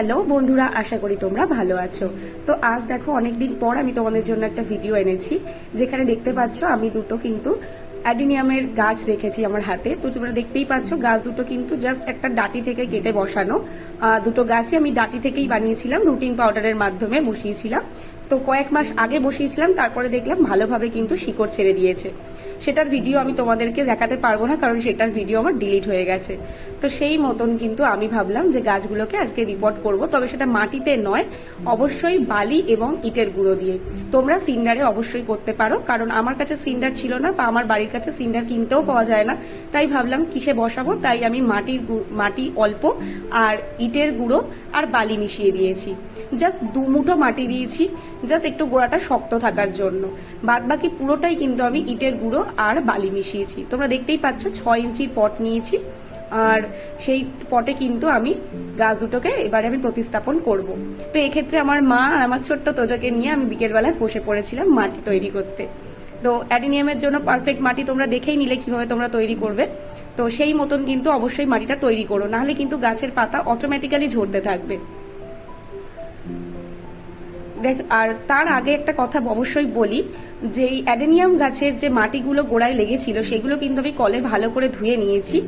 Hello বন্ধুরা, আশা করি তোমরা ভালো আছো। তো আজ দেখো, অনেকদিন পর আমি তোমাদের জন্য একটা ভিডিও এনেছি, যেখানে দেখতে পাচ্ছ আমি দুটো কিন্তু অ্যাডিনিয়ামের গাছ রেখেছি আমার হাতে। তো তোমরা দেখতেই পাচ্ছ, গাছ দুটো কিন্তু জাস্ট একটা ডাটি থেকে কেটে বসানো। দুটো গাছই আমি ডাটি থেকেই বানিয়েছিলাম, রুটিন পাউডারের মাধ্যমে বসিয়েছিলাম। তো কয়েক মাস আগে বসিয়েছিলাম, তারপরে দেখলাম ভালোভাবে কিন্তু শিকড় ছেড়ে দিয়েছে। সেটার ভিডিও আমি তোমাদেরকে দেখাতে পারব না, কারণ সেটার ভিডিও আমার ডিলিট হয়ে গেছে। তো সেই মতন কিন্তু আমি ভাবলাম যে গাছগুলোকে আজকে রিপোর্ট করব, তবে সেটা মাটিতে নয়, অবশ্যই বালি এবং ইটের গুঁড়ো দিয়ে। তোমরা সিন্ডারে অবশ্যই করতে পারো, কারণ আমার কাছে সিন্ডার ছিল না বা আমার বাড়ির কাছে সিন্ডার কিনতেও পাওয়া যায় না। তাই ভাবলাম কিসে বসাবো, তাই আমি মাটির মাটি অল্প আর ইটের গুঁড়ো আর বালি মিশিয়ে দিয়েছি। জাস্ট দু মুঠো মাটি দিয়েছি। জাস্ট একটু গোড়াটা শক্ত থাকার জন্য। বাদ বাকি পুরোটাই কিন্তু আমি ইটের গুঁড়ো আর বালি মিশিয়েছি। তোমরা দেখতেই পাচ্ছ, ছয় ইঞ্চির পট নিয়েছি। আর সেই পটে কিন্তু আমি গাছ দুটোকে এবারে আমি প্রতিস্থাপন করব। তো এক্ষেত্রে আমার মা আর আমার ছোট্ট তোজাকে নিয়ে আমি বিকেলবেলা বসে পড়েছিলাম মাটি তৈরি করতে। তো অ্যাডিনিয়ামের জন্য পারফেক্ট মাটি তোমরা দেখেই নিলে কীভাবে তোমরা তৈরি করবে। তো সেই মতন কিন্তু অবশ্যই মাটিটা তৈরি করো। নাহলে কিন্তু গাছের পাতা অটোমেটিক্যালি ঝরতে থাকবে। দেখ, আর তার আগে একটা কথা অবশ্যই বলি, যে এই অ্যাডেনিয়াম গাছের যে মাটিগুলো গোড়ায় লেগেছিল, সেগুলো কিন্তু আমি কলে ভালো করে ধুয়ে নিয়েছি।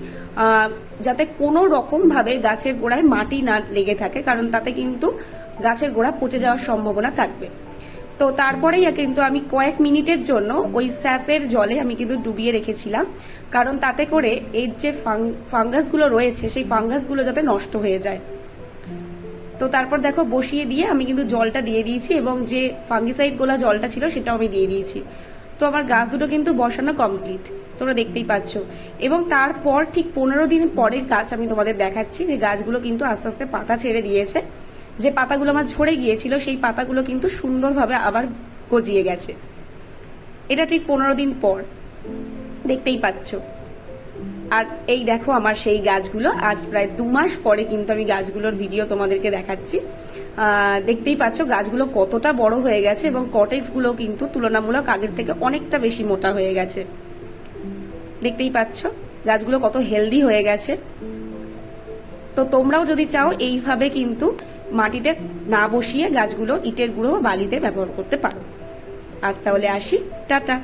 যাতে কোনো রকম ভাবে গাছের গোড়ায় মাটি না লেগে থাকে, কারণ তাতে কিন্তু গাছের গোড়া পচে যাওয়ার সম্ভাবনা থাকবে। তো তারপরেই কিন্তু আমি কয়েক মিনিটের জন্য ওই স্যাফের জলে আমি কিন্তু ডুবিয়ে রেখেছিলাম, কারণ তাতে করে এর যে ফাঙ্গাসগুলো রয়েছে, সেই ফাঙ্গাসগুলো যাতে নষ্ট হয়ে যায়। তো তারপর দেখো বসিয়ে দিয়ে আমি কিন্তু জলটা দিয়ে দিয়েছি এবং যে ফাঙ্গিসাইড গোলা জলটা ছিল সেটাও আমি দিয়ে দিয়েছি। তো আমার গাছ দুটো কিন্তু বসানো কমপ্লিট তোমরা দেখতেই পাচ্ছ। এবং তারপর ঠিক পনেরো দিন পরের গাছ আমি তোমাদের দেখাচ্ছি, যে গাছগুলো কিন্তু আস্তে আস্তে পাতা ছেড়ে দিয়েছে। যে পাতাগুলো আমার ঝরে গিয়েছিল, সেই পাতাগুলো কিন্তু সুন্দরভাবে আবার গজিয়ে গেছে। এটা ঠিক পনেরো দিন পর, দেখতেই পাচ্ছ। আর এই দেখো আমার সেই গাছগুলো। আজ প্রায় দু মাস পরে কিন্তু আমি গাছগুলোর ভিডিও তোমাদেরকে দেখাচ্ছি। দেখতেই পাচ্ছ গাছগুলো কতটা বড় হয়ে গেছে এবং কটেক্সগুলো কিন্তু তুলনামূলক আগের থেকে অনেকটা বেশি মোটা হয়ে গেছে। দেখতেই পাচ্ছ গাছগুলো কত হেলদি হয়ে গেছে। তো তোমরাও যদি চাও এইভাবে কিন্তু মাটিতে না বসিয়ে গাছগুলো ইটের গুঁড়ো বালিতে ব্যবহার করতে পারো। আজ তাহলে আসি। টাটা।